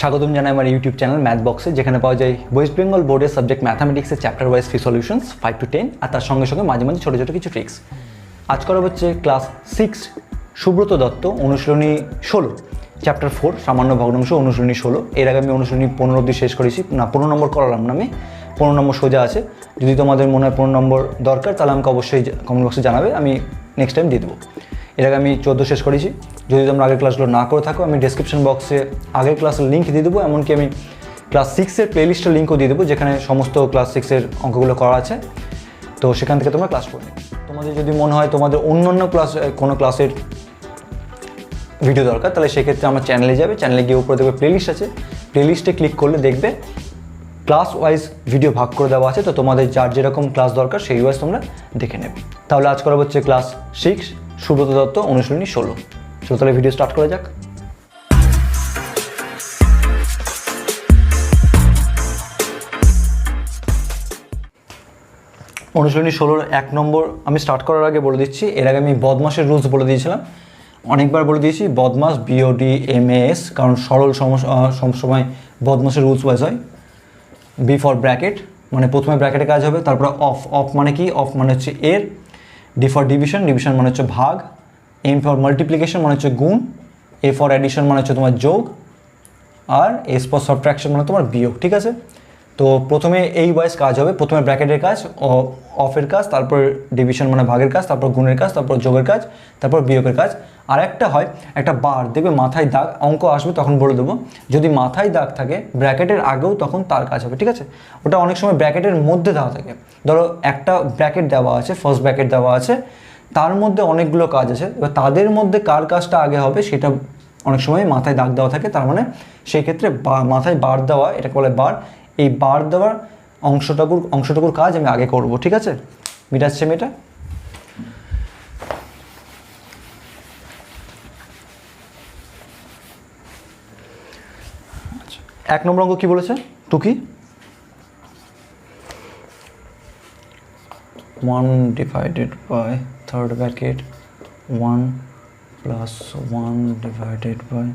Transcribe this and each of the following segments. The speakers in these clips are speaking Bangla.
স্বাগতম জানাই আমার ইউটিউব চ্যানেল ম্যাথ বক্সে যেখানে পাওয়া যায় ওয়েস্ট বেঙ্গল বোর্ডের সাবজেক্ট ম্যাথামেটিক্সের চ্যাপ্টার ওয়াইজ ফি সলিউশনস ফাইভ টু টেন আর তার সঙ্গে সঙ্গে মাঝে মাঝে ছোটো ছোটো কিছু ট্রিক্স আজ করা হচ্ছে ক্লাস সিক্স সুব্রত দত্ত, অনুশীলনী ষোলো। চ্যাপ্টার ফোর সামান্য ভগ্নাংশ, অনুশীলনী ষোলো। এর আগে আমি অনুশীলনী পনেরো অব্দি শেষ করেছি। না, পনেরো নম্বর করালাম না আমি। পনেরো নম্বর সোজা আছে। যদি তোমাদের মনে হয় পনেরো নম্বর দরকার, তাহলে আমাকে অবশ্যই কমেন্ট বক্সে জানাবে। আমি নেক্সট টাইম দিয়ে দেবো। আগে আমি চোদ্দ শেষ করেছি। যদি তোমরা আগের ক্লাসগুলো না করে থাকো, আমি ডিসক্রিপশন বক্সে আগের ক্লাসের লিঙ্ক দিয়ে দেবো, এমনকি আমি ক্লাস সিক্সের প্লেলিস্টের লিঙ্কও দিয়ে দেবো, যেখানে সমস্ত ক্লাস সিক্সের অঙ্কগুলো করা আছে। তো সেখান থেকে তোমরা ক্লাস করে নেবে তোমাদের যদি মনে হয় তোমাদের অন্য অন্য ক্লাস কোনো ক্লাসের ভিডিও দরকার, তাহলে সেক্ষেত্রে আমার চ্যানেলে যাবে। চ্যানেলে গিয়ে উপরে দেখবে প্লেলিস্ট আছে। প্লেলিস্টে ক্লিক করলে দেখবে ক্লাস ওয়াইজ ভিডিও ভাগ করে দেওয়া আছে। তো তোমাদের যার যেরকম ক্লাস দরকার, সেই ওয়াইজ তোমরা দেখে নেবে। তাহলে আজ করা হচ্ছে ক্লাস সিক্স সুব্রত দত্ত অনুশীলনী ষোলো। চলো তাহলে ভিডিও স্টার্ট করা যাক। অনুশীলনী ষোলোর এক নম্বর আমি স্টার্ট করার আগে বলে দিচ্ছি এর আগে আমি বদমাসের রুলস বলে দিয়েছিলাম। অনেকবার বলে দিয়েছি বদমাস বিওডি এম এস কারণ সরল সমস- আহ, সবসময় বদমাসের রুলস ওয়াইজ হয়। বি ফর ব্র্যাকেট মানে প্রথমে ব্র্যাকেটে কাজ হবে তারপরে অফ অফ মানে কি? অফ মানে হচ্ছে এর। ডি ফর ডিভিশন ডিভিশন মানে হচ্ছে ভাগ, এম ফর মাল্টিপ্লিকেশন মানে হচ্ছে গুণ, এ ফর অ্যাডিশন মানে হচ্ছে তোমার যোগ, আর এস ফর সাবট্রাকশন মানে তোমার বিয়োগ, ঠিক আছে? তো প্রথমে এই ওয়াইজ কাজ হবে। প্রথমে ব্র্যাকেটের কাজ অফের কাজ, তারপর ডিভিশন মানে ভাগের কাজ, তারপর গুণের কাজ, তারপর যোগের কাজ, তারপর বিয়োগের কাজ। আর একটা হয়, একটা বার দেখবে মাথায় দাগ, অঙ্ক আসবে তখন বলে দেবো। যদি মাথায় দাগ থাকে ব্র্যাকেটের আগেও তখন তার কাজ হবে, ঠিক আছে? ওটা অনেক সময় ব্র্যাকেটের মধ্যে দেওয়া থাকে। ধরো একটা ব্র্যাকেট দেওয়া আছে ফার্স্ট ব্র্যাকেট দেওয়া আছে, তার মধ্যে অনেকগুলো কাজ আছে। এবার তাদের মধ্যে কার কাজটা আগে হবে, সেটা অনেক সময় মাথায় দাগ দেওয়া থাকে, তার মানে সেই ক্ষেত্রে মাথায় বার দেওয়া, এটাকে বলে বার এই বার দেওয়ার অংশটুকুর অংশটুকুর কাজ আমি আগে করব ঠিক আছে? মিটাচ্ছে মেয়েটা? আচ্ছা, এক নম্বর অঙ্ক কি বলেছে? টুকি? One divided by third bracket one plus one divided by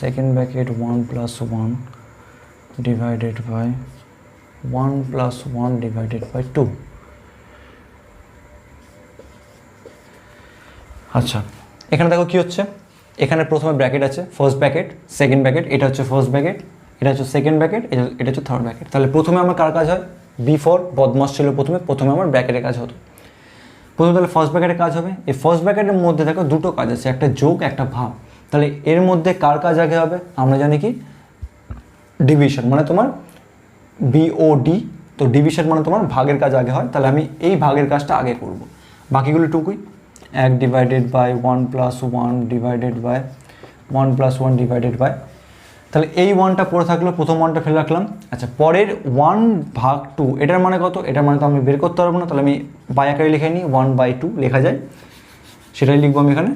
second bracket one plus one. Divided by one plus one divided by two আচ্ছা এখানে দেখো কি হচ্ছে? এখানে প্রথমে ব্র্যাকেট আছে ফার্স্ট ব্র্যাকেট সেকেন্ড ব্র্যাকেট এটা হচ্ছে ফার্স্ট ব্র্যাকেট এটা হচ্ছে সেকেন্ড ব্র্যাকেট এটা হচ্ছে থার্ড ব্র্যাকেট তাহলে প্রথমে আমার কার কাজ হয়? বি ফর বদমাস ছিল প্রথমে প্রথমে আমার ব্র্যাকেটের কাজ হতো। প্রথমে তাহলে ফার্স্ট ব্র্যাকেটের কাজ হবে? এই ফার্স্ট ব্র্যাকেটের মধ্যে দেখো দুটো কাজ আছে, একটা যোগ, একটা ভাব তাহলে এর মধ্যে কার কাজ আগে হবে? আমরা জানি কি? ডিভিশন মানে তোমার বিওডি তো ডিভিশন মানে তোমার ভাগের কাজ আগে হয়, তাহলে আমি এই ভাগের কাজটা আগে করব। বাকিগুলো টুকুই। এক divided by one plus one divided by one plus one divided by তাহলে এই ওয়ানটা পড়ে থাকল, প্রথম ওয়ানটা ফেলে রাখলাম। আচ্ছা পরের ওয়ান ভাগ টু এটার মানে কত? এটার মানে তো আমি বের করতে পারব না, তাহলে আমি বাই আকারে লিখে নিই ওয়ান বাই টু লেখা যায়। সেটাই লিখব আমি এখানে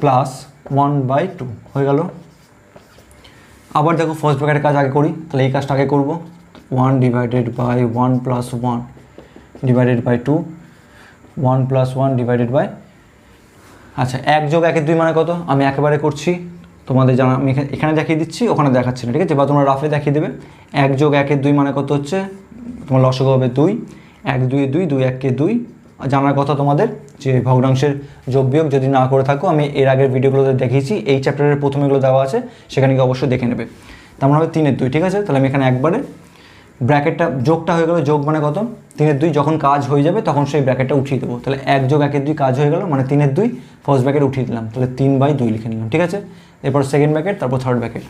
প্লাস ওয়ান বাই টু হয়ে গেল। আবার দেখো ফার্স্ট ব্র্যাকেটের কাজ আগে করি, তাহলে এই কাজটা আগে করব। One divided by one plus one divided by two one plus one divided by আচ্ছা এক যোগ একের দুই মানে কত? আমি একেবারে করছি, তোমাদের জানা আমি এখানে- দেখিয়ে দিচ্ছি, ওখানে দেখাচ্ছি না, ঠিক আছে? বা তোমরা রাফে দেখিয়ে দেবে। এক যোগ একের দুই মানে কত হচ্ছে? তোমার লসক হবে দুই, এক দুই দুই দুই এককে দুই জানার কথা তোমাদের, যে ভগ্নাংশের যোগ বিয়োগ যদি না করে থাকো, আমি এর আগের ভিডিওগুলোতে দেখিয়েছি, এই চ্যাপ্টারের প্রথমেগুলো দেওয়া আছে, সেখানে গিয়ে অবশ্যই দেখে নেবে। তেমন হবে তিনের দুই, ঠিক আছে? তাহলে আমি এখানে একবারে ব্র্যাকেটটা, যোগটা হয়ে গেল, যোগ মানে কত? তিনের দুই যখন কাজ হয়ে যাবে, তখন সেই ব্র্যাকেটটা উঠিয়ে দেবো। তাহলে এক যোগ একের দুই কাজ হয়ে গেল মানে তিনের দুই ফার্স্ট ব্র্যাকেট উঠিয়ে দিলাম। তাহলে তিন বাই দুই লিখে নিলাম, ঠিক আছে? এরপর সেকেন্ড ব্র্যাকেট তারপর থার্ড ব্র্যাকেট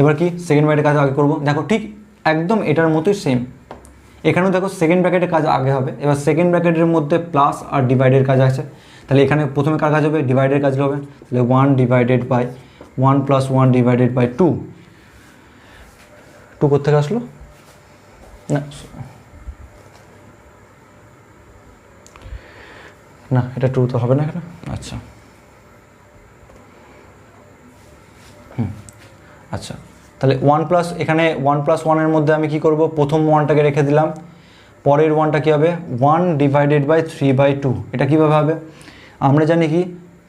এবার কি? সেকেন্ড ব্র্যাকেটের কাজ আগে করব। দেখো, ঠিক একদম এটার মতোই সেম এখানেও দেখো সেকেন্ড ব্র্যাকেটের কাজ আগে হবে। এবার সেকেন্ড ব্র্যাকেটের মধ্যে প্লাস আর ডিভাইডের কাজ আছে। তাহলে এখানে প্রথমে কার কাজ হবে? ডিভাইডের কাজ হবে। তাহলে one divided by one plus one divided by two two কোথেকে আসলো? না। এটা টু তো হবে না এখানে। আচ্ছা। হুম আচ্ছা। তাহলে ওয়ান প্লাস এখানে ওয়ান প্লাস ওয়ানের মধ্যে আমি কি করব? প্রথম ওয়ানটাকে রেখে দিলাম। পরের ওয়ানটা কী হবে? One divided by three by two এটা কীভাবে হবে? আমরা জানি কি?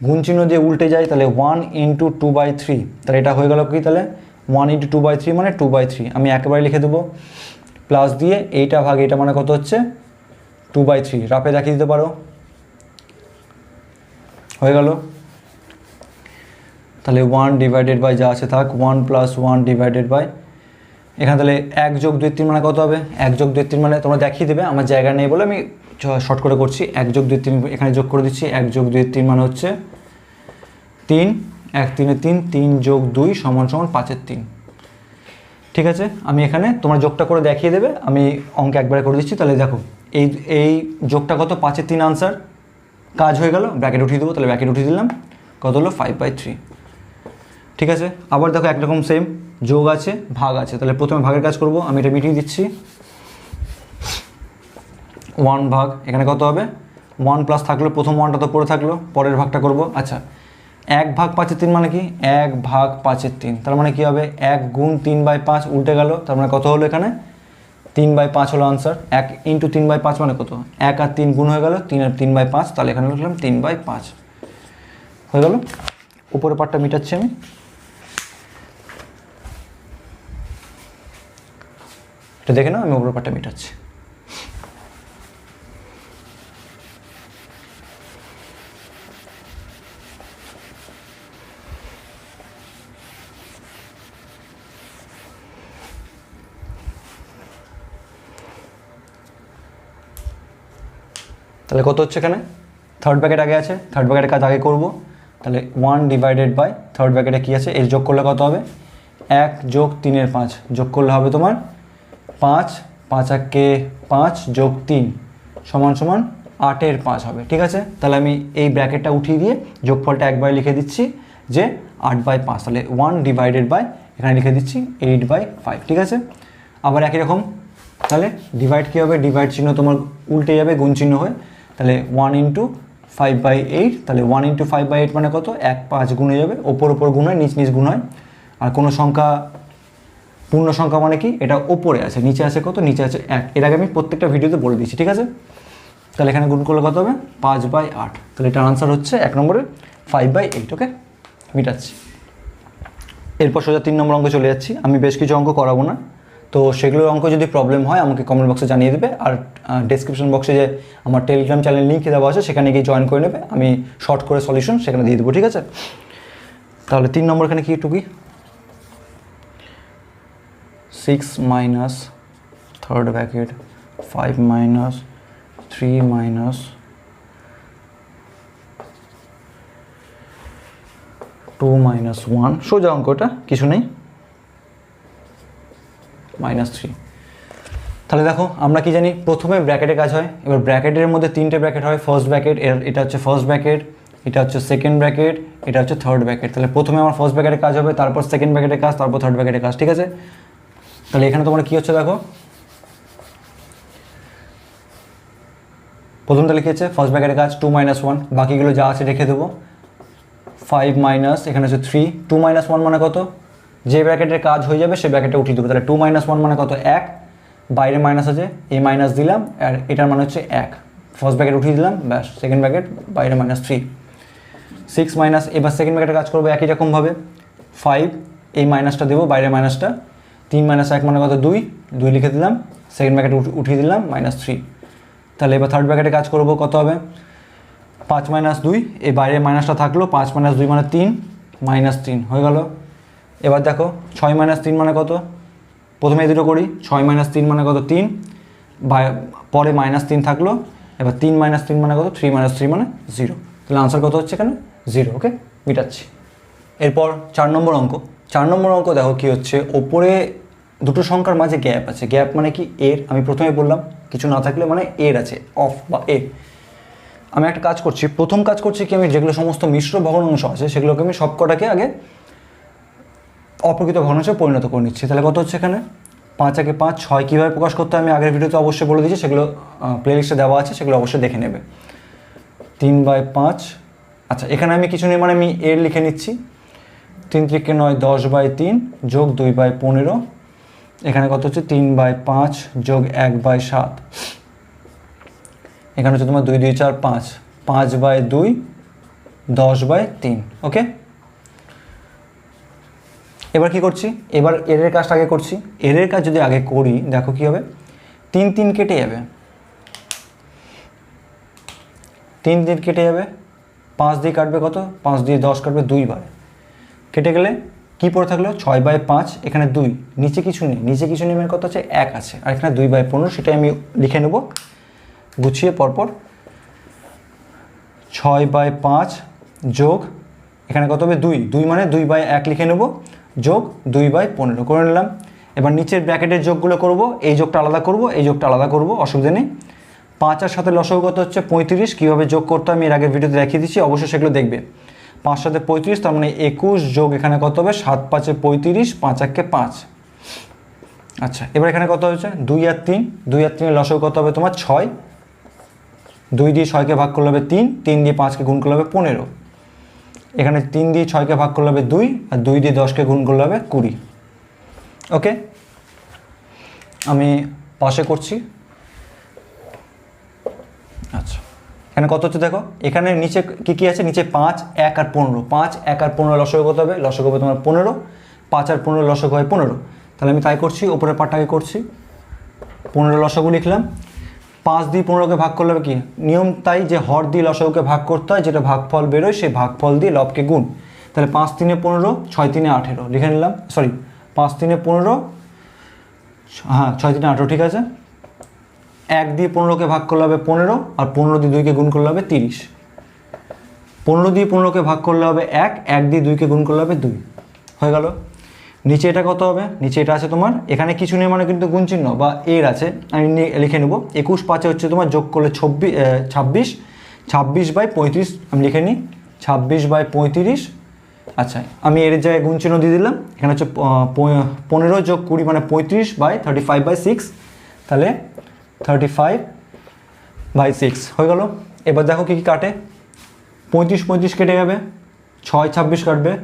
গুণ চিহ্ন দিয়ে উল্টে যায় তাহলে one into two by three তাহলে এটা হয়ে গেল কি তাহলে? One into two by three মানে টু বাই থ্রি আমি একেবারে লিখে দেবো। প্লাস দিয়ে এইটা ভাগ, এইটা মানে কত হচ্ছে? টু বাই থ্রি রাপে দেখিয়ে দিতে পারো। হয়ে গেল। তাহলে ওয়ান ডিভাইডেড বাই যা আছে থাক one plus one divided by এখানে তাহলে এক যোগ দুই তিন মানে কত হবে? এক যোগ দুই তিন মানে তোমরা দেখিয়ে দেবে, আমার জায়গা নেই বলে আমি শর্ট করে করছি। এক যোগ দুই তিন এখানে যোগ করে দিচ্ছি, এক যোগ দুই তিন মানে হচ্ছে তিন, এক তিনে তিন তিন যোগ দুই সমান সমান পাঁচের তিন। ঠিক আছে? আমি এখানে তোমার যোগটা করে দেখিয়ে দেবে, আমি অঙ্ক একবারে করে দিচ্ছি, তাহলে দেখো, এই এই যোগটা কত? পাঁচের তিন আনসার কাজ হয়ে গেল ব্র্যাকেট উঠিয়ে দেবো, তাহলে ব্র্যাকেট উঠিয়ে দিলাম। কত হলো? ফাইভ বাই থ্রি ঠিক আছে? আবার দেখো একরকম সেম যোগ আছে, ভাগ আছে। তাহলে প্রথমে ভাগের কাজ করব, আমি এটা মিটিয়ে দিচ্ছি। ওয়ান ভাগ, এখানে কত হবে? ওয়ান প্লাস থাকল, প্রথম ওয়ানটা তো পড়ে থাকল, পরের ভাগটা করব। আচ্ছা এক ভাগ পাঁচের তিন মানে কি? এক ভাগ পাঁচের তিন। তার মানে কি হবে? এক গুণ তিন বাই পাঁচ উল্টে গেল, তার মানে কত হলো এখানে? তিন বাই পাঁচ হলো আনসার এক ইন্টু তিন বাই পাঁচ মানে কত? এক আর তিন গুণ হয়ে গেল, তিন আর তিন বাই পাঁচ, তাহলে এখানে লিখলাম তিন বাই পাঁচ। হয়ে গেল? উপরের পার্টটা মিটাচ্ছি আমি। এটা দেখে নাও, আমি উপরের পার্টটা মিটাচ্ছি। তাহলে কত হচ্ছে এখানে? থার্ড ব্যাকেট আগে আছে থার্ড ব্যাকেটের কাজ আগে করব। তাহলে ওয়ান ডিভাইডেড বাই থার্ড ব্যাকেটে কী আছে? এর যোগ করলে কত হবে? এক যোগ তিনের পাঁচ যোগ করলে হবে তোমার পাঁচ পাঁচ একে পাঁচ যোগ তিন সমান সমান আটের পাঁচ হবে, ঠিক আছে? তাহলে আমি এই ব্র্যাকেটটা উঠিয়ে দিয়ে যোগফলটা একবার লিখে দিচ্ছি যে আট বাই পাঁচ, তাহলে ওয়ান ডিভাইডেড বাই এখানে লিখে দিচ্ছি এইট বাই ফাইভ ঠিক আছে? আবার একই রকম, তাহলে ডিভাইড কী হবে? ডিভাইড চিহ্ন তোমার উল্টে যাবে, গুণ চিহ্ন হয়ে। তাহলে one into five by eight তাহলে one into five by eight মানে কত? এক পাঁচ গুণে যাবে, ওপর ওপর গুণ হয়, নিচ নিচ গুণ হয়। আর কোনো সংখ্যা পূর্ণ সংখ্যা মানে কি? এটা ওপরে আছে, নিচে আছে কত? নিচে আছে এক। এর আগে আমি প্রত্যেকটা ভিডিওতে বলে দিচ্ছি ঠিক আছে? তাহলে এখানে গুণ করলে কত হবে? পাঁচ বাই আট। তাহলে এটার আনসার হচ্ছে এক নম্বরে ফাইভ বাই এইট ওকে মিটাচ্ছি। এরপর সোজা তিন নম্বর অঙ্ক চলে যাচ্ছি। আমি বেশ কিছু অঙ্ক করাবো না। তো সেগুলোর অঙ্ক যদি প্রবলেম হয়, আমাকে কমেন্ট বক্সে জানিয়ে দেবে। আর ডিসক্রিপশন বক্সে যে আমার টেলিগ্রাম চ্যানেল লিঙ্ক দেওয়া আছে, সেখানে গিয়ে জয়েন করে নেবে। আমি শর্ট করে সলিউশন সেখানে দিয়ে দেবো, ঠিক আছে? তাহলে তিন নম্বর এখানে কি, টুকি? 6 minus, third bracket 5 minus 3 minus. 2 minus 1 সোজা অঙ্কটা, কিছু নেই। মাইনাস থ্রি তাহলে দেখো, আমরা কি জানি, প্রথমে ব্র্যাকেটে কাজ হয়, এবার ব্র্যাকেটের মধ্যে তিনটে ব্র্যাকেট হয় ফার্স্ট ব্র্যাকেট এটা হচ্ছে ফার্স্ট ব্র্যাকেট এটা হচ্ছে সেকেন্ড ব্র্যাকেট এটা হচ্ছে থার্ড ব্র্যাকেট তাহলে প্রথমে আমার ফার্স্ট ব্র্যাকেটে কাজ হবে, তারপর সেকেন্ড ব্র্যাকেটে কাজ, তারপর থার্ড ব্র্যাকেটে কাজ, ঠিক আছে? তাহলে এখানে তোমার কী হচ্ছে দেখো? প্রথমটা লিখেছে ফার্স্ট ব্র্যাকেটের কাজ টু মাইনাস ওয়ান বাকিগুলো যা আছে রেখে দেবো। ফাইভ মাইনাস এখানে হচ্ছে থ্রি টু মাইনাস ওয়ান মানে কত? যে ব্র্যাকেটের কাজ হয়ে যাবে সে ব্র্যাকেটে উঠিয়ে দেবো। তাহলে টু মাইনাস ওয়ান মানে কত? এক। বাইরে মাইনাস আছে এই মাইনাস দিলাম, আর এটার মানে হচ্ছে এক। ফার্স্ট ব্র্যাকেট উঠিয়ে দিলাম, ব্যাস। সেকেন্ড ব্র্যাকেট বাইরে মাইনাস থ্রি সিক্স মাইনাস এবার সেকেন্ড ব্র্যাকেটে কাজ করব একই রকমভাবে ফাইভ এই মাইনাসটা দেবো, বাইরে মাইনাসটা তিন মাইনাস এক মানে কত? দুই। দুই লিখে দিলাম। সেকেন্ড ব্র্যাকেট উঠিয়ে দিলাম মাইনাস থ্রি তাহলে এবার থার্ড ব্র্যাকেটে কাজ করব, কত হবে? পাঁচ মাইনাস দুই। এই বাইরে মাইনাসটা থাকল, পাঁচ মাইনাস দুই মানে তিন মাইনাস তিন। হয়ে গেল। এবার দেখো, ছয় মাইনাস তিন মানে কত? প্রথমে দুটো করি। ছয় মাইনাস তিন মানে কত? তিন। পরে মাইনাস তিন থাকল। এবার তিন মাইনাস তিন মানে কত? থ্রি মাইনাস থ্রি মানে জিরো তাহলে আনসার কত হচ্ছে এখানে? জিরো ওকে মিটাচ্ছি। এরপর চার নম্বর অঙ্ক। চার নম্বর অঙ্ক দেখো কী হচ্ছে? ওপরে দুটো সংখ্যার মাঝে গ্যাপ আছে। গ্যাপ মানে কি? এর, আমি প্রথমে বললাম, কিছু না থাকলে মানে এর আছে, অফ বা এ। আমি একটা কাজ করছি, প্রথম কাজ করছি কি আমি যেগুলো সমস্ত মিশ্র ভগ্নাংশ আছে, সেগুলোকে আমি সব কটাকে আগে অপ্রকৃত ভগ্নাংশে পরিণত করে নিচ্ছি। তাহলে কত হচ্ছে এখানে? পাঁচ একে পাঁচ, ছয় কীভাবে প্রকাশ করতে আমি আগের ভিডিওতে অবশ্যই বলে দিয়েছি, সেগুলো প্লেলিস্টে দেওয়া আছে, সেগুলো অবশ্যই দেখে নেবে। তিন বাই পাঁচ আচ্ছা এখানে আমি কিছু নেই মানে আমি এর লিখে নিচ্ছি। তিন থেকে নয়, দশ বাই তিন যোগ দুই বাই পনেরো এখানে কত হচ্ছে? তিন বাই পাঁচ যোগ এক বাই সাত। এখানে হচ্ছে তোমার দুই দুই, চার, পাঁচ। পাঁচ বাই দুই, দশ বাই তিন, ওকে? এবার কি করছি? এবার এরের কাজটা আগে করছি। এরের কাজ যদি আগে করি, দেখো কি হবে? তিন তিন কেটে যাবে। তিন তিন কেটে যাবে। পাঁচ দিয়ে কাটবে কত? পাঁচ দিয়ে দশ কাটবে দুই বারে কেটে গেলে কি পড়ে থাকল? ছয় বাই পাঁচ, এখানে দুই। নিচে কিছু নেই। নিচে কিছু নেই মানে কত আছে এক আছে। আর এখানে দুই বাই পনেরো, সেটাই আমি লিখে নেব। গুছিয়ে পরপর। ছয় বাই পাঁচ যোগ, এখানে কত হবে? দুই। দুই মানে দুই বাই এক লিখে নেব। যোগ, দুই বাই পনেরো করে নিলাম। এবার নিচের ব্র্যাকেটের যোগগুলো করব। এই যোগটা আলাদা করব, এই যোগটা আলাদা করব, অসুবিধা নেই। পাঁচ আর সাথে লসও কত হচ্ছে পঁয়ত্রিশ। কীভাবে যোগ করতে আমি এর আগের ভিডিওতে দেখিয়ে দিচ্ছি, অবশ্যই সেগুলো দেখবে। পাঁচ সাথে পঁয়ত্রিশ, তার মানে একুশ যোগ এখানে কত হবে? সাত পাঁচে পঁয়ত্রিশ, পাঁচ এককে পাঁচ। আচ্ছা এবার এখানে কত হয়েছে? দুই আর তিন। দুই আর তিনের লসও কত হবে তোমার? ছয়। দুই দিয়ে ছয়কে ভাগ করলে হবে তিন তিন দিয়ে পাঁচকে গুণ করলে হবে পনেরো। এখানে তিন দিয়ে ছয়কে ভাগ করলে হবে দুই, আর দুই দিয়ে দশকে গুণ করলে হবে কুড়ি। ওকে? আমি পাশে করছি। আচ্ছা। এখানে কত হচ্ছে দেখো? এখানে নিচে কী কী আছে? নিচে পাঁচ, এক আর পনেরো। পাঁচ, এক আর পনেরো লসক কত হবে? লসক হবে তোমার পনেরো। পাঁচ আর পনেরো লসক হয় পনেরো। তাহলে আমি তাই করছি ওপরের পাটটাকে করছি। পনেরো লসগু লিখলাম। পাঁচ দিয়ে পনেরোকে ভাগ করলে কি? নিয়ম তাই যে হর দিয়ে লসগুকে ভাগ করতে হয়, যেটা ভাগফল বেরোয়, সেই ভাগফল দিয়ে লবকে গুণ। তাহলে পাঁচ তিনে পনেরো, ছয় তিনে আঠেরো। লিখে নিলাম সরি পাঁচ তিনে পনেরো হ্যাঁ ছয় তিনে আঠেরো, ঠিক আছে? এক দিয়ে পনেরোকে ভাগ করলে হবে পনেরো, আর পনেরো দিয়ে দুইকে গুণ করলে হবে তিরিশ। পনেরো দিয়ে পনেরোকে ভাগ করলে হবে এক এক দিয়ে দুইকে গুণ করলে হবে দুই। হয়ে গেল? নিচে এটা কত হবে? নিচে এটা আছে তোমার, এখানে কিছু নেই মানে কিন্তু গুণ চিহ্ন বা এর আছে। আমি লিখে নেব। একুশ পাঁচে হচ্ছে তোমার যোগ করলে ছব্বিশ ছাব্বিশ। ছাব্বিশ বাই পঁয়ত্রিশ, আমি লিখে নিই। ছাব্বিশ বাই পঁয়ত্রিশ। আচ্ছা আমি এর জায়গায় গুণ চিহ্ন দিয়ে দিলাম। এখানে হচ্ছে পনেরো যোগ কুড়ি মানে পঁয়ত্রিশ by thirty five by six তাহলে থার্টি ফাইভ বাই সিক্স হয়ে গেল। এবার দেখো কী কী কাটে। পঁয়ত্রিশ পঁয়ত্রিশ কেটে যাবে। ছয় ছাব্বিশ কাটবে।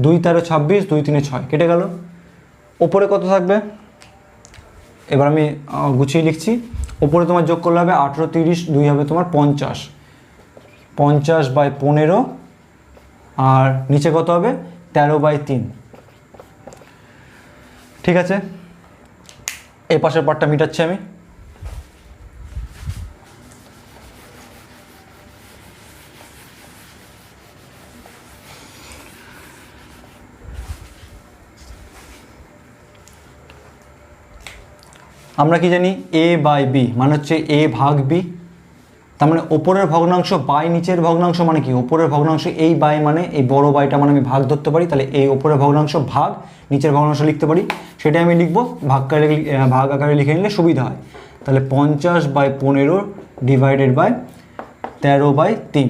দুই তেরো ছাব্বিশ, দুই তিনে ছয়। কেটে গেল। ওপরে কত থাকবে? এবার আমি গুছিয়ে লিখছি। ওপরে তোমার যোগ করলে হবে আঠেরো তিরিশ, দুই হবে তোমার পঞ্চাশ। পঞ্চাশ বাই পনেরো আর নিচে কত হবে? তেরো বাই তিন। ঠিক আছে? এই পাশের পার্টটা মিটাচ্ছি আমি। আমরা কি জানি? এ বাই বি মানে হচ্ছে এ ভাগ বি তার মানে ওপরের ভগ্নাংশ বাই নিচের ভগ্নাংশ মানে কি? ওপরের ভগ্নাংশ এই বাই মানে এই বড় বাইটা মানে আমি ভাগ ধরতে পারি, তাহলে এই ওপরের ভগ্নাংশ ভাগ, নিচের ভগ্নাংশ লিখতে পারি। সেটা আমি লিখব ভাগ আকারে ভাগ আকারে লিখে নিলে সুবিধা হয়। তাহলে পঞ্চাশ বাই পনেরো ডিভাইডেড বাই তেরো বাই তিন।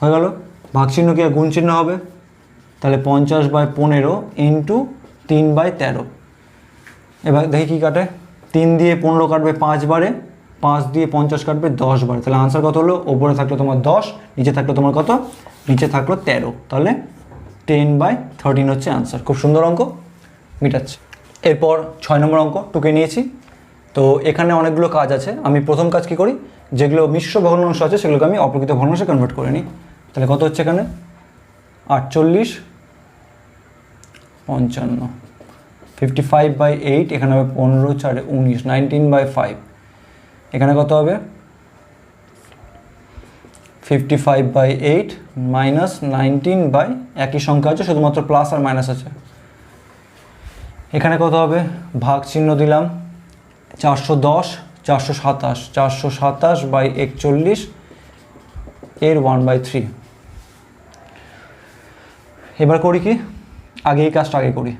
হয়ে গেল? ভাগ চিহ্ন কি গুণ চিহ্ন হবে? তাহলে পঞ্চাশ বাই পনেরো ইন্টু তিন বাই তেরো। এবার দেখি কী কাটে? তিন দিয়ে পনেরো কাটবে পাঁচ বারে, পাঁচ দিয়ে পঞ্চাশ কাটবে দশ বারে। তাহলে আনসার কত হলো? ওপরে থাকল তোমার দশ, নিচে থাকল তোমার কত? নিচে থাকল তেরো। তাহলে টেন বাই থার্টিন হচ্ছে আনসার খুব সুন্দর অঙ্ক, মিটাচ্ছে। এরপর ছয় নম্বর অঙ্ক, টুকে নিয়েছি। তো এখানে অনেকগুলো কাজ আছে। আমি প্রথম কাজ কি করি? যেগুলো মিশ্র ভগ্নাংশ আছে, সেগুলোকে আমি অপ্রকৃত ভগ্নাংশে কনভার্ট করে নিই। তাহলে কত হচ্ছে এখানে? আটচল্লিশ পঞ্চান্ন। ফিফটি ফাইভ বাই এইট এখানে হবে পনেরো, চারে উনিশ নাইনটিন বাই ফাইভ এখানে কত হবে? Fifty five by eight minus nineteen by একই সংখ্যা আছে, শুধুমাত্র প্লাস আর মাইনাস আছে। এখানে কত হবে? ভাগ চিহ্ন দিলাম। চারশো দশ, চারশো সাতাশ চারশো সাতাশ বাই একচল্লিশ, এর ওয়ান বাই থ্রি এবার করি কি? আগে এই কাজটা আগে করি।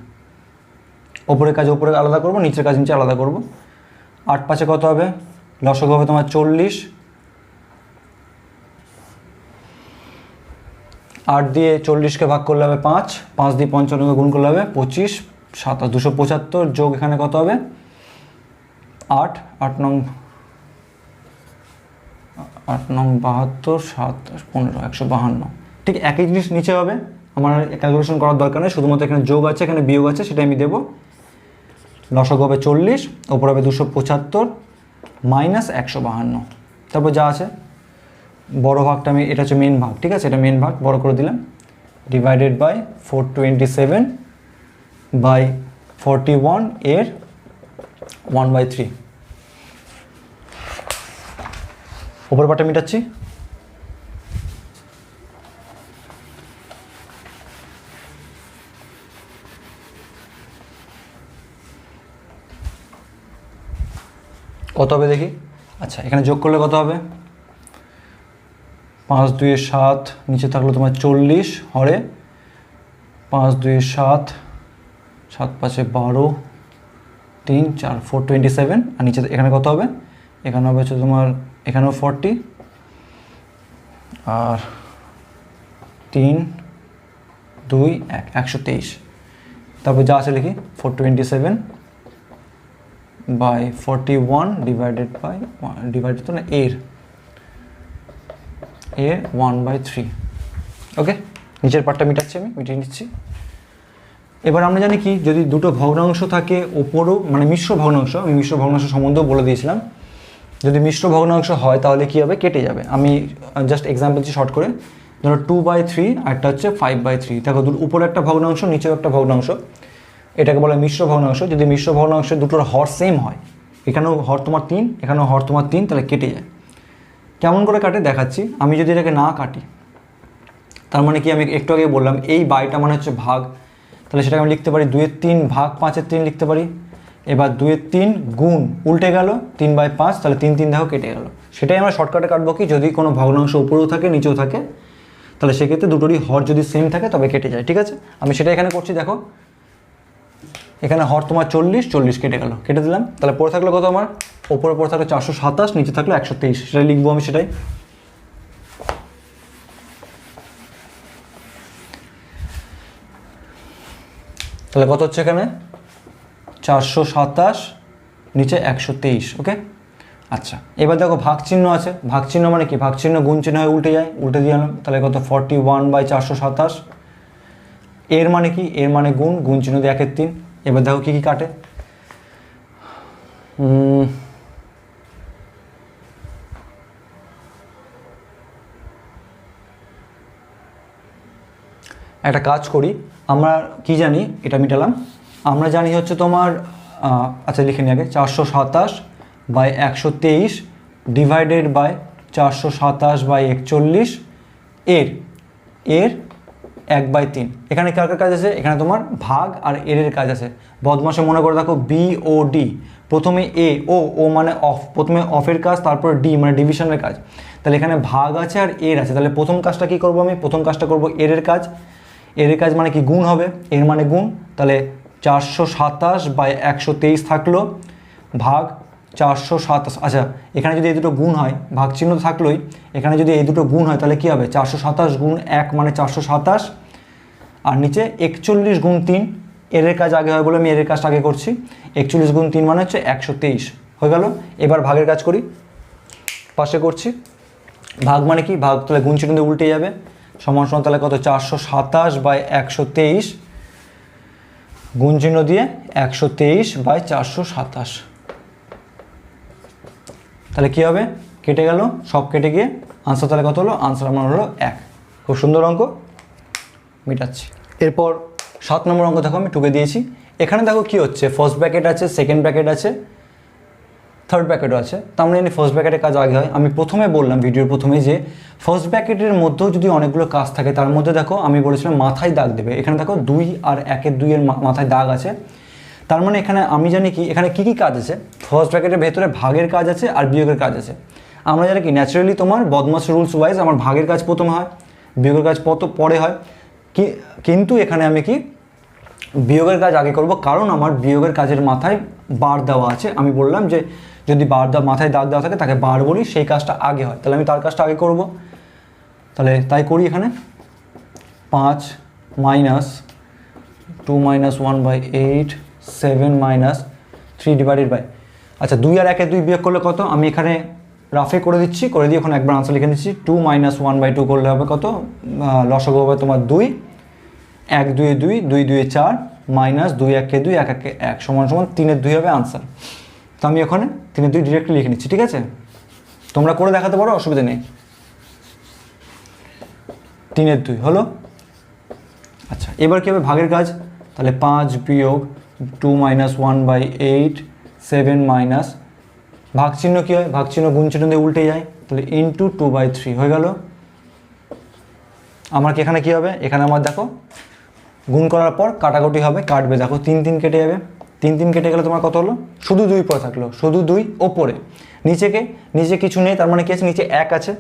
ওপরের কাজ ওপরে আলাদা করব, নিচের কাজ নিচে আলাদা করব। আট পাঁচে কত হবে? লসক হবে তোমার চল্লিশ। আট দিয়ে চল্লিশকে ভাগ করলে হবে পাঁচ পাঁচ দিয়ে পঞ্চান্নকে গুণ করলে হবে পঁচিশ সাতাশ দুশো পঁচাত্তর, যোগ এখানে কত হবে? আট আট নং আট নং বাহাত্তর, সাত, পনেরো, একশো বাহান্ন। ঠিক একই জিনিস নিচে হবে। আমার ক্যালকুলেশন করার দরকার নেই, শুধুমাত্র এখানে যোগ আছে, এখানে বিয়োগ আছে সেটা আমি দেবো। লসক হবে চল্লিশ, ওপর হবে দুশো পঁচাত্তর, মাইনাস একশো বাহান্ন। তারপর যা আছে, বড় ভাগটা আমি, এটা হচ্ছে মেন ভাগ, ঠিক আছে? এটা মেন ভাগ, বড় করে দিলাম। Divided by four twenty seven by forty ওয়ানের ওয়ান বাই থ্রি ওপর পাটা মিটাচ্ছি। কত হবে দেখি? আচ্ছা এখানে যোগ করলে কত হবে? পাঁচ দুয়ে সাত, নিচে থাকল তোমার চল্লিশ, হরে। পাঁচ দুয়ে সাত সাত পাঁচে বারো, তিন, চার ফোর টোয়েন্টি সেভেন আর নিচে এখানে কত হবে? এখানে হবে হচ্ছে তোমার, এখানেও ফর্টি আর তিন, দুই, এক, একশো তেইশ। তারপর যা আছে লিখি four twenty seven by one divided by divided তো না এর এ ওয়ান বাই থ্রি ওকে নিচের পার্টটা মিটাচ্ছি আমি, মিটিয়ে নিচ্ছি। এবার আমরা জানি কি, যদি দুটো ভগ্নাংশ থাকে ওপরও মানে মিশ্র ভগ্নাংশ, আমি মিশ্র ভগ্নাংশ সম্বন্ধেও বলে দিয়েছিলাম। যদি মিশ্র ভগ্নাংশ হয়, তাহলে কী হবে? কেটে যাবে। আমি জাস্ট এক্সাম্পল দিচ্ছি শর্ট করে, ধরো টু বাই থ্রি আর একটা হচ্ছে ফাইভ বাই থ্রি দেখো উপরে একটা ভগ্নাংশ নিচেও একটা ভগ্নাংশ। এটাকে বলে মিশ্র ভগ্নাংশ যদি মিশ্র ভগ্নাংশে দুটোর হর সেম হয়, এখানেও হর তোমার তিন, এখানেও হর তোমার তিন, তাহলে কেটে যায়। কেমন করে কাটে? দেখাচ্ছি। আমি যদি এটাকে না কাটি, তার মানে কি আমি একটু আগে বললাম, এই বাইটা মানে হচ্ছে ভাগ। তাহলে সেটাকে আমি লিখতে পারি দুয়ের তিন ভাগ পাঁচের তিন লিখতে পারি। এবার দুয়ের তিন গুণ উল্টে গেল, তিন বাই পাঁচ, তাহলে তিন তিন দেখো কেটে গেল। সেটাই আমরা শর্টকাটে কাটবো কি? যদি কোনো ভগ্নাংশ উপরেও থাকে, নিচেও থাকে, তাহলে সেক্ষেত্রে দুটোরই হর যদি সেম থাকে, তবে কেটে যায়। ঠিক আছে? আমি সেটা এখানে করছি, দেখো। এখানে হর তোমার চল্লিশ চল্লিশ কেটে গেল। কেটে দিলাম। তাহলে পরে থাকল কত আমার? ওপরে পরে থাকল চারশো সাতাশ, নিচে থাকল একশো তেইশ। সেটাই লিখব আমি, সেটাই। তাহলে কত হচ্ছে এখানে? চারশো সাতাশ, নিচে একশো তেইশ, ওকে? আচ্ছা এবার দেখো ভাগ চিহ্ন আছে। ভাগ চিহ্ন মানে কি? ভাগ চিহ্ন গুণ চিহ্ন হয়ে উল্টে যায়, উল্টে দিয়ে তাহলে কত? ফর্টি ওয়ান বাই চারশো সাতাশ। এর মানে কি? এর মানে গুণ গুণ চিহ্ন দিয়ে একের তিন। এবার দেখো কি কি কাটে। একটা কাজ করি, আমরা কি জানি, এটা মিটালাম। আমরা জানি হচ্ছে তোমার আচ্ছা লিখে নিই আগে, চারশো সাতাশ বাই একশো তেইশ ডিভাইডেড বাই চারশো সাতাশ বাই একচল্লিশ। এর এর এক বাই তিন। এখানে কার কার কাজ আছে? এখানে তোমার ভাগ আর এর এর কাজ আছে। বদমাসে মনে করে দেখো বি ও ডি প্রথমে এ ও ও মানে অফ প্রথমে অফের কাজ, তারপর ডি মানে ডিভিশনের কাজ। তাহলে এখানে ভাগ আছে আর এর আছে। তাহলে প্রথম কাজটা কি করব আমি? প্রথম কাজটা করব এর এর কাজ। এর কাজ মানে কি? গুণ হবে। এর মানে গুণ। তাহলে চারশো সাতাশ বাই একশো তেইশ থাকল। ভাগ চারশো সাতাশ আচ্ছা এখানে যদি এই দুটো গুণ হয় ভাগ চিহ্ন থাকলোই, এখানে যদি এই দুটো গুণ হয় তাহলে কী হবে? চারশো সাতাশ গুণ এক মানে চারশো সাতাশ, আর নিচে একচল্লিশ গুণ তিন, এর কাজ আগে হয় বলে আমি এর কাজটা আগে করছি। একচল্লিশ গুণ তিন মানে হচ্ছে একশো তেইশ, হয়ে গেল? এবার ভাগের কাজ করি, পাশে করছি। ভাগ মানে কি? ভাগ তাহলে গুণ চিহ্ন উল্টে যাবে। সমান সমান তাহলে কত? চারশো সাতাশ বাই একশো তেইশ গুণ চিহ্ন দিয়ে একশো তেইশ বাই চারশো সাতাশ। তাহলে কী হবে? কেটে গেল, সব কেটে গিয়ে আনসার তাহলে কত হলো? আনসার আমার হলো এক। খুব সুন্দর অঙ্ক। মেটাচ্ছি। এরপর সাত নম্বর অঙ্ক দেখো, আমি টুকে দিয়েছি। এখানে দেখো কি হচ্ছে? ফার্স্ট ব্র্যাকেট আছে সেকেন্ড ব্র্যাকেট আছে থার্ড ব্র্যাকেটও আছে। তার মানে ফার্স্ট ব্র্যাকেটের কাজ আগে হয়। আমি প্রথমে বললাম ভিডিওর প্রথমে যে ফার্স্ট ব্র্যাকেটের মধ্যেও যদি অনেকগুলো কাজ থাকে, তার মধ্যে দেখো, আমি বলেছিলাম মাথায় দাগ দেবে। এখানে দেখো দুই আর একের দুইয়ের মাথায় দাগ আছে। তার মানে এখানে আমি জানি কি, এখানে কি কি কাজ আছে? ফার্স্ট ব্র্যাকেটের ভেতরে ভাগের কাজ আছে আর বিয়োগের কাজ আছে। আমরা জানি কি ন্যাচারালি তোমার বদমাস রুলস ওয়াইজ আমার ভাগের কাজ প্রথম হয়, বিয়োগের কাজ কত পরে হয়। কি, কিন্তু এখানে আমি কি, বিয়োগের কাজ আগে করব, কারণ আমার বিয়োগের কাজের মাথায় বার দেওয়া আছে। আমি বললাম যে, যদি বার দেওয়া মাথায় দাগ দেওয়া থাকে, তাকে বার বলি, সেই কাজটা আগে হয়। তাহলে আমি তার কাজটা আগে করব। তাহলে তাই করি এখানে। পাঁচ minus two minus one by eight seven minus three divided by আচ্ছা দুই আর একে দুই বিয়োগ করলে কত? আমি এখানে রাফে করে দিচ্ছি, করে দিয়ে এখন একবার আনসার লিখে দিচ্ছি two minus one by two করলে হবে কত? লসগো হবে তোমার দুই। এক, দুই দুই দুই দুই, চার মাইনাস দুই, একে দুই, এক, একে এক, সমান সমান তিনের দুই হবে আনসার তো আমি ওখানে তিনের দুই ডিরেক্টলি লিখে নিচ্ছি, ঠিক আছে? তোমরা করে দেখাতে পারো, অসুবিধা নেই। তিনের দুই, হলো? আচ্ছা এবার কী হবে? ভাগের কাজ। তাহলে পাঁচ বিয়োগ two minus one by eight seven minus ভাগ চিহ্ন কী হয়? ভাগ চিহ্ন গুণ চিহ্ন দিয়ে উল্টে যায়। তাহলে ইন্টু টু বাই থ্রি হয়ে গেল। আমার এখানে কী হবে? এখানে আমার দেখো, গুণ করার পর কাটাকুটি হবে, কাটবে। দেখো, তিন তিন কেটে যাবে। তিন তিন কেটে গেলে তোমার কত হলো? শুধু দুই পরে থাকল। শুধু দুই ওপরে। নিচেকে, নিচে কিছু নেই, তার মানে কি আছে? নিচে এক আছে।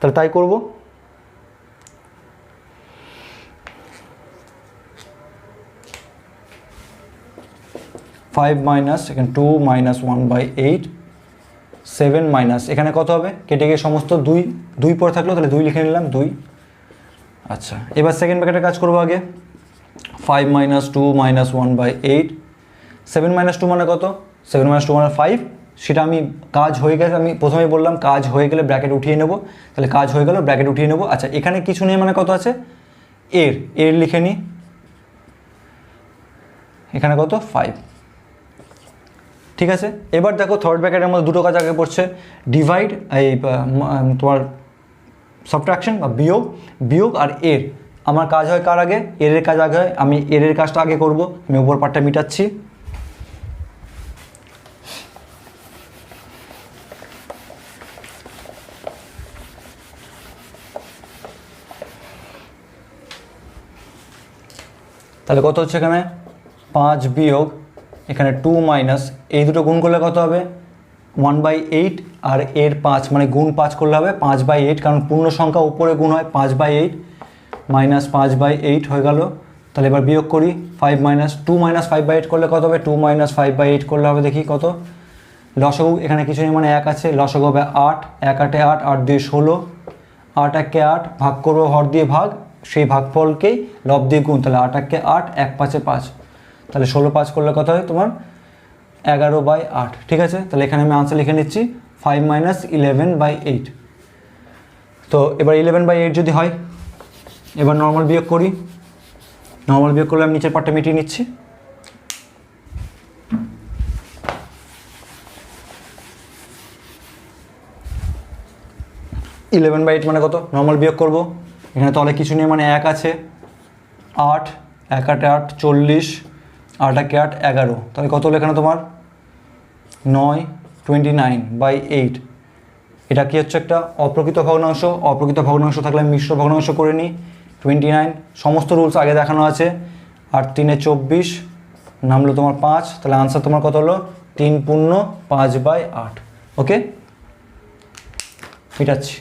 তাহলে তাই করব। ফাইভ মাইনাস এখানে two minus one by eight seven minus এখানে কত হবে? কেটে গিয়ে সমস্ত দুই দুই পর থাকল, তাহলে দুই লিখে নিলাম, দুই। আচ্ছা এবার সেকেন্ড প্যাকেটের কাজ করব আগে। Five minus two minus one by eight seven minus two মানে কত? সেভেন মাইনাস টু মানে ফাইভ সেটা আমি কাজ হয়ে গেছে, আমি প্রথমেই বললাম কাজ হয়ে গেলে ব্র্যাকেট উঠিয়ে নেব। তাহলে কাজ হয়ে গেল ব্র্যাকেট উঠিয়ে নেব। আচ্ছা এখানে কিছু নেই মানে কত আছে? এর এর লিখে নিই এখানে কত? ফাইভ ঠিক আছে? এবার দেখো থার্ড ব্র্যাকেটের মধ্যে দুটো কাজ আগে পড়ছে। ডিভাইড এই তোমার সাবট্রাকশন বা বিয়োগ বিয়োগ আর এর। আমার কাজ হয় কার আগে? এর এর কাজ আগে হয়। আমি এর এর কাজটা আগে করব। আমি উপর পার্টটা মিটাচ্ছি। তাহলে কত হচ্ছে এখানে? পাঁচ বিয়োগ এখানে টু মাইনাস এই দুটো গুণ করলে কত হবে? ওয়ান বাই এইট আর এর পাঁচ মানে গুণ পাঁচ করলে হবে পাঁচ বাই এইট কারণ পূর্ণ সংখ্যা উপরে গুণ হয় পাঁচ বাই এইট মাইনাস পাঁচ বাই এইট হয়ে গেল। তাহলে এবার বিয়োগ করি five minus two minus five by eight করলে কত হবে? Two minus five by eight করলে হবে দেখি কত? লসগু, এখানে কিছু নেই মানে এক আছে, লসগু হবে আট, এক আটে আট আট দিয়ে ষোলো, আট একে আট ভাগ করব হর দিয়ে ভাগ, সেই ভাগফলকেই লব দিয়ে গুণ, তাহলে আট একে আট, এক পাঁচে পাঁচ। তাহলে ষোলো পাঁচ করলে কত হয় তোমার? এগারো বাই আট, ঠিক আছে? তাহলে এখানে আমি আনসার লিখে নিচ্ছি five minus eleven by eight তো এবার ইলেভেন বাই এইট যদি হয়, এবার নর্মাল বিয়োগ করি। নর্মাল বিয়োগ করলে আমি নিচের পার্টটা মিটিয়ে নিচ্ছি। ইলেভেন বাই এইট মানে কত? নর্মাল বিয়োগ করব। এখানে তো অনেক কিছু নেই মানে এক আছে। আট, এক আটে আট, চল্লিশ আট একে আট এগারো। তাহলে কত হলো এখানে তোমার? নয় টোয়েন্টি নাইন বাই এইট এটা কি হচ্ছে একটা অপ্রকৃত ভগ্নাংশ? অপ্রকৃত ভগ্নাংশ থাকলে আমি মিশ্র ভগ্নাংশ করে নিই। টোয়েন্টি নাইন সমস্ত রুলস আগে দেখানো আছে। আর তিনে চব্বিশ, নামলো তোমার পাঁচ। তাহলে আনসার তোমার কত হলো? তিন পূর্ণ, পাঁচ বাই আট। ওকে? মিটাচ্ছি।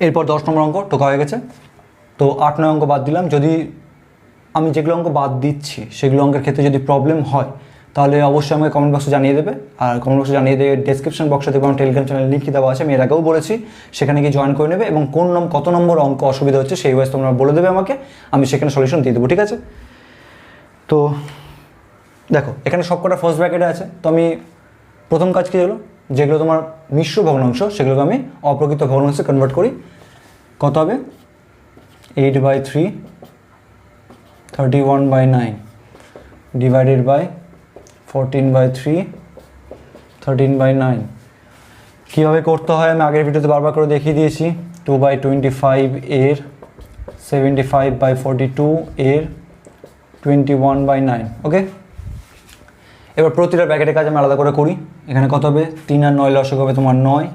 এরপর দশ নম্বর অঙ্ক টোকা হয়ে গেছে। তো আট নয় অঙ্ক বাদ দিলাম। যদি আমি যেগুলো অঙ্ক বাদ দিচ্ছি, সেগুলো অঙ্কের ক্ষেত্রে যদি প্রবলেম হয়, তাহলে অবশ্যই আমাকে কমেন্ট বক্সে জানিয়ে দেবে। আর কমেন্ট বক্সে জানিয়ে দেবে ডেসক্রিপশন বক্সে দেখব আমার টেলিগ্রাম চ্যানেল লিঙ্ক দেওয়া আছে, আমি এর আগেও বলেছি। সেখানে গিয়ে জয়েন করে নেবে এবং কোন নম্বর কত নম্বর অঙ্ক অসুবিধা হচ্ছে সেই ওয়াইজ তোমরা বলে দেবে আমাকে, আমি সেখানে সলিউশন দিয়ে দেবো, ঠিক আছে? তো দেখো, এখানে সবকটা ফার্স্ট ব্র্যাকেটে আছে। তো আমি প্রথম কাজ কী হলো? যেগুলো তোমার মিশ্র ভগ্নাংশ, সেগুলোকে আমি অপ্রকৃত ভগ্নাংশে কনভার্ট করি। কত হবে? Eight by three thirty one by nine divided by fourteen by three thirteen by nine কীভাবে করতে হয়? আমি আগের ভিডিওতে বারবার করে দেখিয়ে দিয়েছি। টু বাই টোয়েন্টি ফাইভ এর seventy five by forty two এর twenty one by nine okay এবার প্রতিটা প্যাকেটের কাজ আমি আলাদা করে করি। এখানে কত হবে? তিন আর নয় লসক হবে তোমার নয়।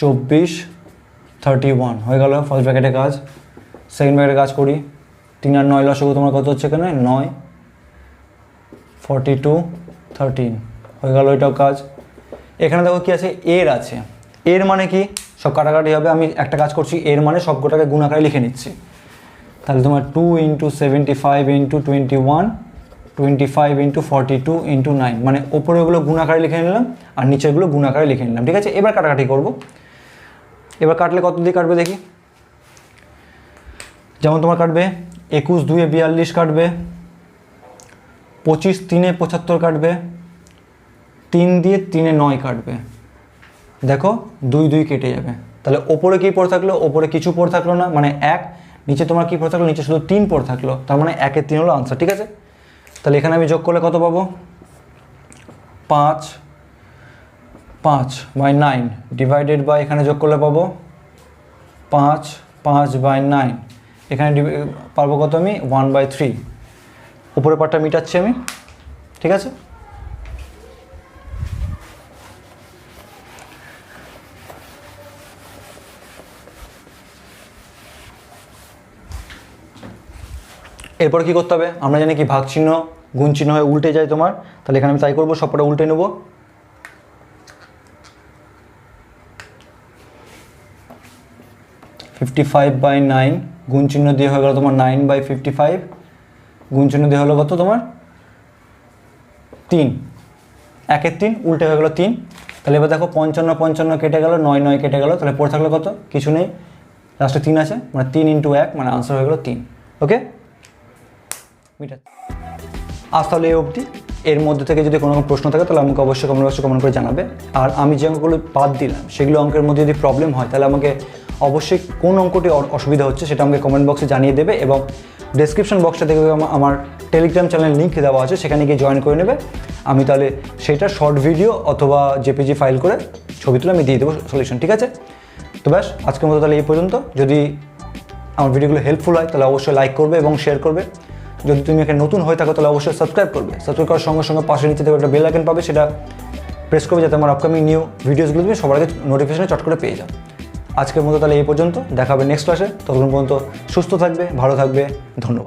চব্বিশ থার্টি ওয়ান হয়ে গেল ফার্স্ট প্যাকেটের কাজ। সেকেন্ড প্যাকেটের কাজ করি। তিন আর নয় লসক তোমার কত হচ্ছে এখানে? নয় ফর্টি টু থার্টিন হয়ে গেল এটাও কাজ। এখানে দেখো কি আছে? এর আছে। এর মানে কি? সব কাটাকাটি হবে। আমি একটা কাজ করছি, এর মানে সব গোটাকে গুণ আকারে লিখে নিচ্ছি। তাহলে তোমার two into seventy five into twenty one twenty five into forty two into nine মানে ওপরে ওগুলো গুণ আকারে লিখে নিলাম, আর নিচেরগুলো গুণ লিখে নিলাম। ঠিক আছে? এবার কাটাকাটি করব। এবার কাটলে কত দিয়ে কাটবে দেখি? যেমন তোমার কাটবে একুশ দুয়ে বিয়াল্লিশ কাটবে, পঁচিশ তিনে পঁচাত্তর কাটবে, তিন দিয়ে তিনে নয় কাটবে। দেখো, দুই দুই কেটে যাবে। তাহলে ওপরে কী পড়ে থাকল? ওপরে কিছু পড়ে থাকল না মানে এক, নিচে তোমার কী পড়ে থাকল? নিচে শুধু তিন পড়ে থাকল, তার মানে একের তিন হলো আনসার ঠিক আছে? তাহলে এখানে আমি যোগ করলে কত পাবো? পাঁচ পাঁচ বাই নাইন ডিভাইডেড বাই এখানে যোগ করলে পাবো? পাঁচ পাঁচ বাই নাইন এখানে পারব কত আমি? ওয়ান বাই থ্রি উপরের পার্টটা মিটাচ্ছি আমি। ঠিক আছে? এরপর কি করতে হবে? আমরা জানি কি, ভাগ চিহ্ন, গুণ চিহ্ন হয়ে উল্টে যায় তোমার। তাহলে এখানে আমি তাই করব, সবটা উল্টে নেব। ফিফটি ফাইভ বাই নাইন গুণ চিহ্ন দিয়ে হয়ে গেল তোমার নাইন বাই ফিফটি ফাইভ গুণ চিহ্ন দিয়ে হলো কত তোমার? তিন। একের তিন, উল্টে হয়ে গেলো তিন। তাহলে এবার দেখো পঞ্চান্ন পঞ্চান্ন কেটে গেল, নয় নয় কেটে গেল, তাহলে পড়ে থাকল কত? কিছু নেই। লাস্টে তিন আছে মানে তিন ইন্টু এক মানে আনসার হয়ে গেলো তিন। Okay metre. আজ তাহলে এই অবধি। এর মধ্যে থেকে যদি কোনো প্রশ্ন থাকে, তাহলে আমাকে অবশ্যই কমেন্ট বক্সে কমেন্ট করে জানাবে। আর আমি যে অঙ্কগুলো বাদ দিলাম, সেগুলো অঙ্কের মধ্যে যদি প্রবলেম হয়, তাহলে আমাকে অবশ্যই কোন অঙ্কটি অসুবিধা হচ্ছে সেটা আমাকে কমেন্ট বক্সে জানিয়ে দেবে এবং ডেসক্রিপশন বক্সটা থেকে আমা- আমার টেলিগ্রাম চ্যানেল লিঙ্ক দেওয়া আছে, সেখানে গিয়ে জয়েন করে নেবে। আমি তাহলে সেটা শর্ট ভিডিও অথবা জেপিজি ফাইল করে ছবি তুলে আমি দিয়ে দেবো সলিউশন ঠিক আছে? তো ব্যাস, আজকের মতো তাহলে এই পর্যন্ত। যদি আমার ভিডিওগুলো হেল্পফুল হয়, তাহলে অবশ্যই লাইক করবে এবং শেয়ার করবে। যদি তুমি এখানে নতুন হয়ে থাকো, তাহলে অবশ্যই সাবস্ক্রাইব করবে। সাবস্ক্রাইব করার সঙ্গে সঙ্গে পাশে নিচে একটা বেল আইকন পাবে, সেটা প্রেস করবে যাতে আমার আপকামিং নিউ ভিডিওসগুলো তুমি সবার আগে নোটিফিকেশনে চট করে পেয়ে যাও। আজকের মতো তাহলে এই পর্যন্ত। দেখাবে নেক্সট ক্লাসে ততক্ষণ পর্যন্ত সুস্থ থাকবে, ভালো থাকবে। ধন্যবাদ।